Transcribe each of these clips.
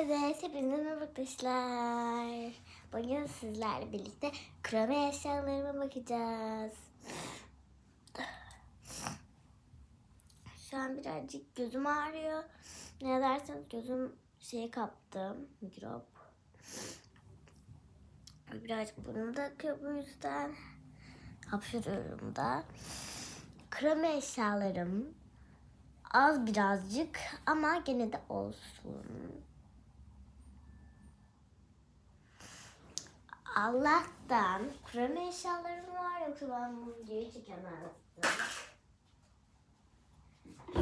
Evet, hepinize merhaba arkadaşlar. Bugün sizlerle birlikte kremi eşyalarıma bakacağız. Şu an birazcık gözüm ağrıyor. Ne derseniz gözüm şey kaptı, mikrop. Birazcık burnum da akıyor bu yüzden. Hapşırıyorum da. Kremi eşyalarım az birazcık ama gene de olsun. Allah'tan kremi eşyalarım var yoksa ben bu videoyu çekemezdim.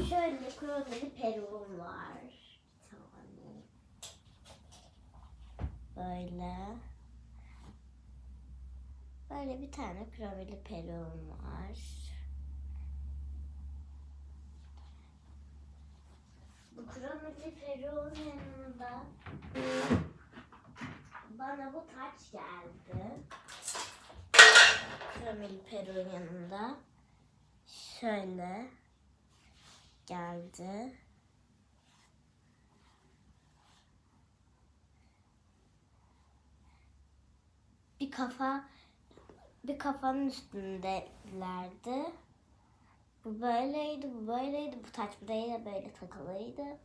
Şöyle kremeli peruğum var. Bir tane. Böyle. Böyle bir tane kremeli peruğum var. Bu kremeli peruğun yanında bana bu taç geldi. Kremeli peruğun yanında şöyle geldi. Bir kafa bir kafanın üstündelerdi. Bu böyleydi, bu böyleydi. Bu taç buraya böyle takılıydı.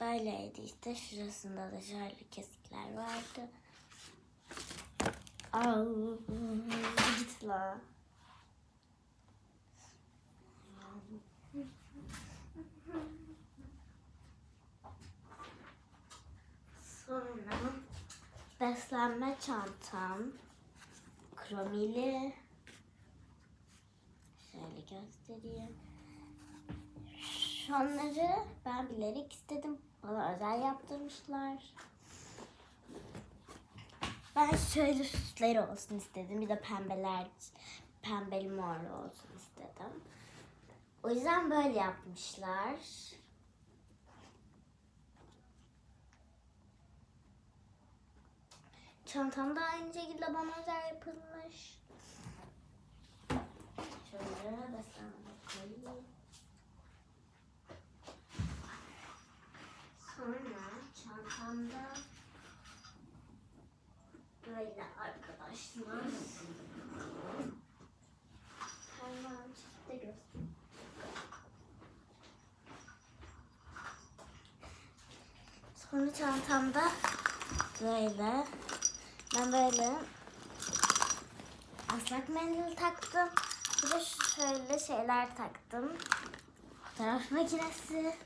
Böyleydi işte. Şurasında da şöyle kesikler vardı. Au, git la. Sonra beslenme çantam. Kromili. Şöyle göstereyim. Şunları ben bilerek istedim. Bana özel yaptırmışlar. Ben şöyle süsleri olsun istedim. Bir de pembeler, pembeli morlu olsun istedim. O yüzden böyle yapmışlar. Çantam da aynı şekilde bana özel yapılmış. Şöyle beslenme koyayım. Sonra çantamda böyle arkadaşlar. Hemen çifte göstereyim. Sonra çantamda böyle ben böyle aslak mendil taktım. Bir de şöyle şeyler taktım. Fotoğraf makinesi.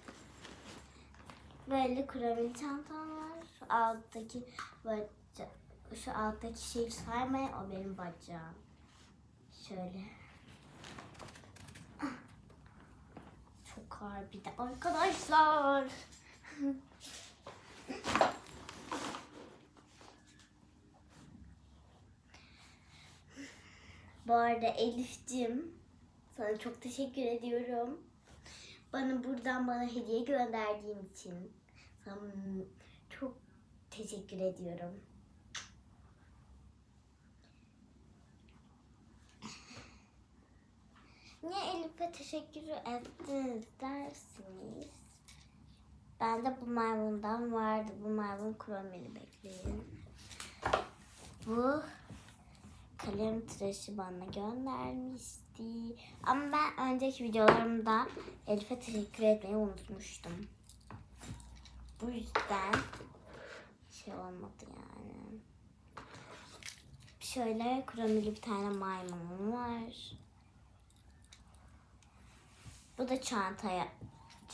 Böyle kurabeli çantam var. Alttaki böyle şu alttaki şeyi saymayın o benim bacağım. Şöyle. Çok ağır bir de arkadaşlar. Bu arada Elif'cim sana çok teşekkür ediyorum. Bana buradan bana hediye gönderdiğin için sana çok teşekkür ediyorum. Niye Elif'e teşekkür ettiniz dersiniz? Bende bu maymundan vardı. Bu maymun kromeli bekleyin. Bu kalem tıraşı bana göndermişti. Ama ben önceki videolarımda Elif'e teşekkür etmeyi unutmuştum. Bu yüzden şey olmadı yani. Şöyle kromili bir tane maymunum var. Bu da çantaya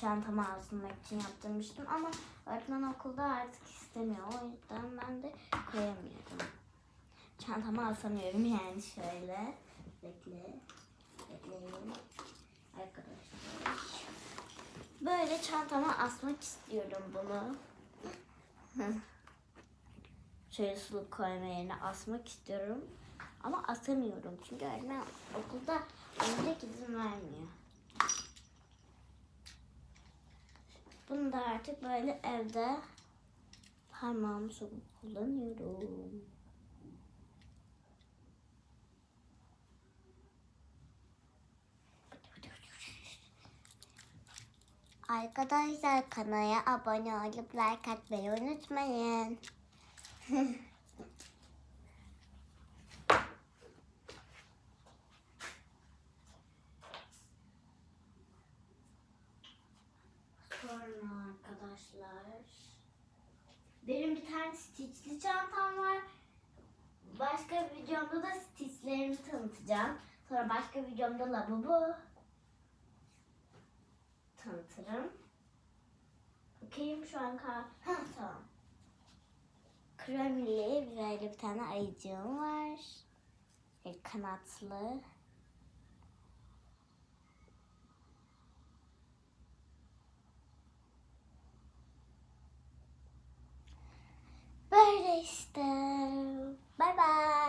çantama asılmak için yaptırmıştım ama öğretmen okulda artık istemiyor. O yüzden ben de koyamıyorum. Çantama asamıyorum yani şöyle. Bekle. Bekleyin. Arkadaşlar. Böyle çantama asmak istiyorum bunu. şöyle suluk koyma yerine asmak istiyorum. Ama asamıyorum. Çünkü öğretmen okulda oyuncak izin vermiyor. Bunu da artık böyle evde parmağımı sokup kullanıyorum. Arkadaşlar kanala abone olup like atmayı unutmayın. Sonra arkadaşlar benim bir tane stitchli çantam var. Başka bir videomda da stitchlerimi tanıtacağım. Sonra başka videomda lavabo tanıtırım. Bakayım şu an kar... Ha tamam. Kremli böyle bir tane ayıcığım var. Kanatlı. Bye bye.